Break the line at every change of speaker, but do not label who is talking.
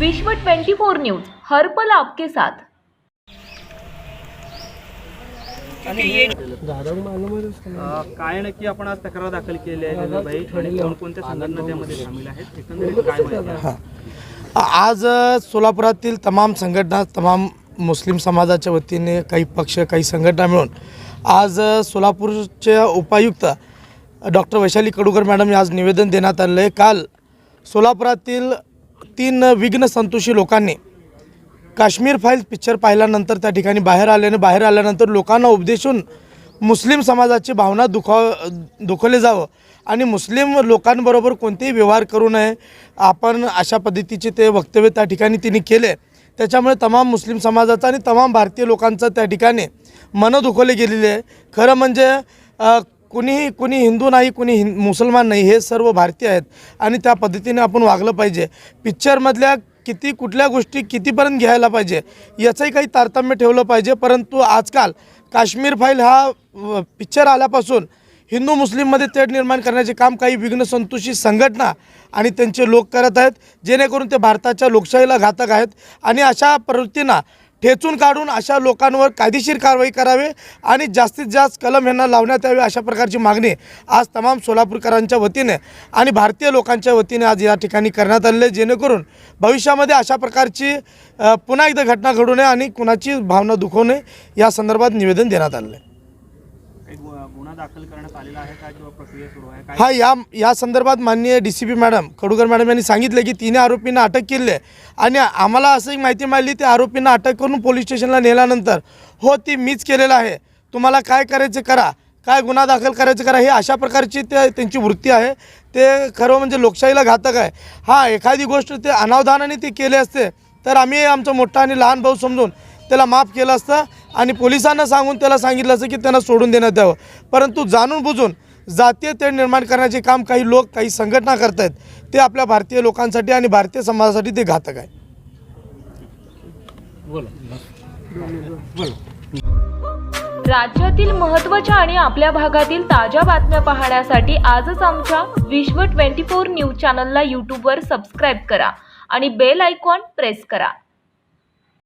विश्व 24 न्यूज हर्पल आपके साथ.
काय नक्की आपण आज तक्रार दाखल केली आहे भाई आणि कोणकोणत्या संघटना त्यामध्ये सामील आहेत एकंदरीत काय माहिती आहे?
आज सोलापुरातील तमाम संघटना तमाम मुस्लिम समाजाच्या वतीने काही पक्ष काही संघटना मिळून आज सोलापूरच्या उपायुक्त डॉक्टर वैशाली कडूकर मॅडम आज निवेदन देण्यात आलं आहे. काल सोलापुरातील तीन विघ्न संतोषी लोकांनी काश्मीर फाईल पिक्चर पाहिल्यानंतर त्या ठिकाणी बाहेर आल्याने बाहेर आल्यानंतर लोकांना उपदेशून मुस्लिम समाजाची भावना दुखाव दुखवले जावं. आणि मुस्लिम लोकांबरोबर कोणतेही व्यवहार करू नये आपण अशा पद्धतीचे ते वक्तव्य त्या ठिकाणी तिने केले. त्याच्यामुळे तमाम मुस्लिम समाजाचा आणि तमाम भारतीय लोकांचं त्या ठिकाणी मनं दुखवले गेलेले आहे. खरं म्हणजे कुणीही कुणी हिंदू नाही कुणी हिं मुसलमान नाही हे सर्व भारतीय आहेत. आणि त्या पद्धतीने आपण वागलं पाहिजे. पिक्चरमधल्या किती कुठल्या गोष्टी कितीपर्यंत घ्यायला पाहिजे याचंही काही तारतम्य ठेवलं पाहिजे. परंतु आजकाल काश्मीर फाईल हा पिक्चर आल्यापासून हिंदू मुस्लिममध्ये तेढ निर्माण करण्याचे काम काही विघ्न संतोषी संघटना आणि त्यांचे लोक करत आहेत जेणेकरून ते भारताच्या लोकशाहीला घातक आहेत. आणि अशा प्रवृत्तींना ठेचून काढून अशा लोकांवर कायदेशीर कारवाई करावी आणि जास्तीत जास्त कलम यांना लावण्यात यावे अशा प्रकारची मागणी आज तमाम सोलापूरकरांच्या वतीने आणि भारतीय लोकांच्या वतीने आज या ठिकाणी करण्यात आलेली आहे. जेणेकरून भविष्यामध्ये अशा प्रकारची पुन्हा एकदा घटना घडू नये आणि कुणाची भावना दुखवू नये या संदर्भात निवेदन देण्यात आलेलं आहे.
गुन्हा दाखल करण्यात आलेला आहे का किंवा प्रक्रिया सुरू आहे? काय
हा या या संदर्भात माननीय D C P madam Khadukar madam यांनी सांगितलं की तिने आरोपींना अटक केली आहे. आणि आम्हाला असं एक माहिती मिळाली त्या आरोपींना अटक करून पोलीस स्टेशनला नेल्यानंतर हो ती मीच केलेलं आहे. तुम्हाला काय करायचं करा. काय गुन्हा दाखल करायचं करा. हे अशा प्रकारची ते त्यांची वृत्ती आहे. ते खरं म्हणजे लोकशाहीला घातक आहे. हा एखादी गोष्ट ते अनावधानाने ते केले असते तर आम्ही आमचा मोठा आणि लहान भाऊ समजून त्याला माफ केलं असतं आणि पोलिसांना सांगून त्याला सांगितलं असतं की त्यांना सोडून देण्यात यावं. परंतु जाणून बुजून जातीय तेढ निर्माण करण्याचे काम काही लोक काही संघटना करत आहेत ते आपल्या भारतीय लोकांसाठी आणि भारतीय समाजासाठी ते घातक आहे.
राज्यातील महत्त्वाच्या आणि आपल्या भागातील ताज्या बातम्या पाहण्यासाठी आजच आमच्या विश्व 24 न्यूज चॅनलला यूट्यूबवर सबस्क्राईब करा आणि बेल आयकॉन प्रेस करा.